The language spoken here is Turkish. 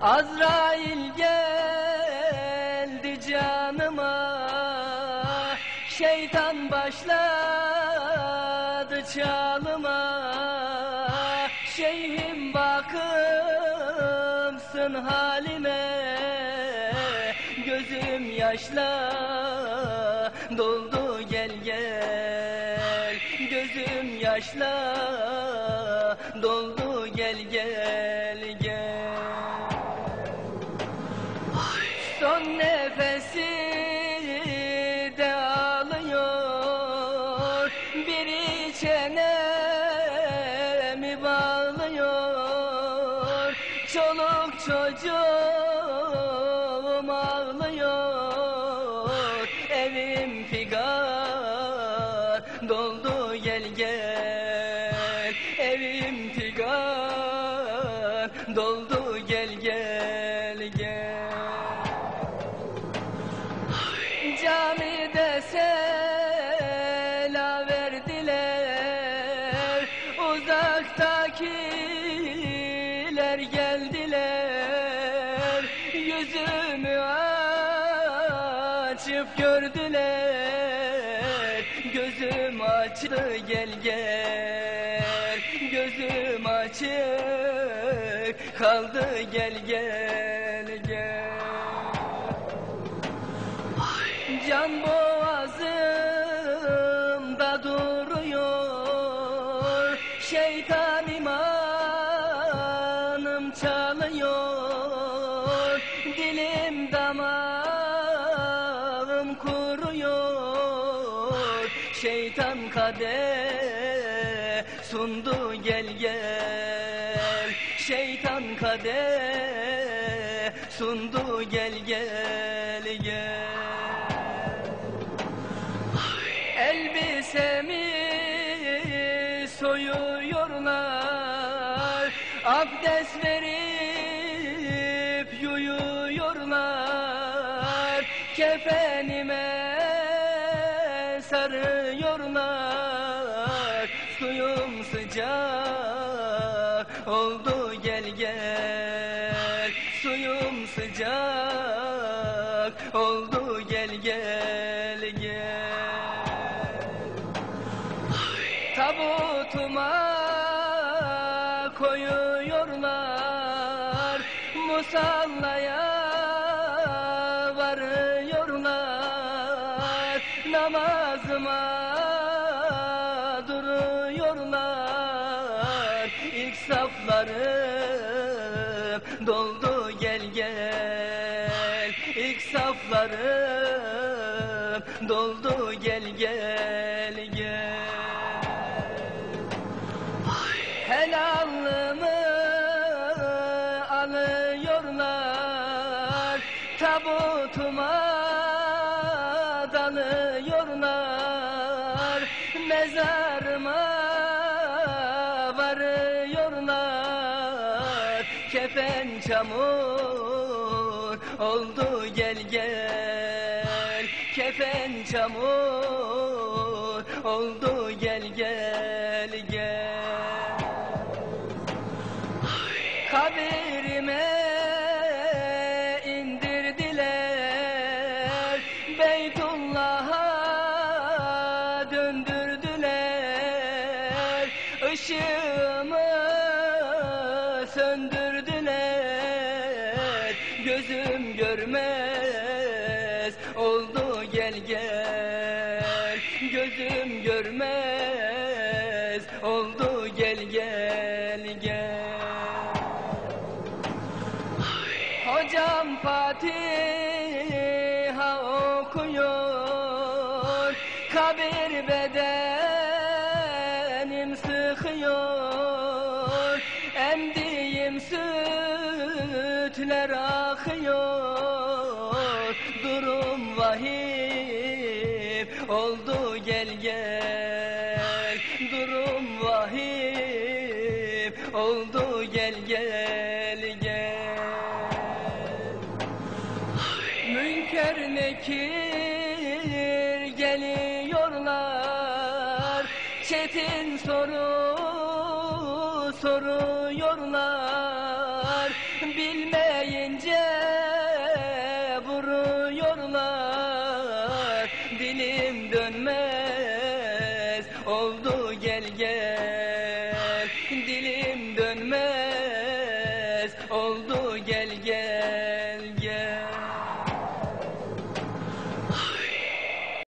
Azrail geldi canıma. Şeytan başladı çalıma. Şeyhim bakımsın halime. Gözüm yaşla doldu gel gel. Gözüm yaşla doldu gel gel çenemi bağlıyor Çoluk çocuğum ağlıyor. Evim figan doldu Uzaktakiler geldiler Yüzümü açıp gördüler. Gözüm açtı gel gel. Gözüm açık kaldı gel gel gel. Can boğazımda çalıyor. Dilim damağım kuruyor. Şeytan kade sundu gel gel. Şeytan kade sundu gel gel gel. Elbisemi soyuyorlar Abdest verip yuyuyorlar Kefenime sarıyorlar. Suyum sıcak oldu gel gel. Suyum sıcak oldu gel gel Musallaya varıyorlar. Namazıma duruyorlar. İlk saflarım doldu gel gel. İlk saflarım doldu gel gel gel Tabutuma dalıyorlar. Mezarıma varıyorlar. Kefen çamur oldu gel gel. Kefen çamur oldu gel gel gel Beytullah'a döndürdüler. Işığımı söndürdüler. Gözüm görmez oldu gel gel. Gözüm görmez oldu Fatiha okuyor. Kabir bedenim sıkıyor. Emdiğim sütler akıyor. Durum vahim oldu gel gel. Durum vahim oldu gel gel Nekir geliyorlar. Çetin soru soruyorlar. Bilmeyince vuruyorlar. Dilim dönmez oldu gel gel. Dilim dönmez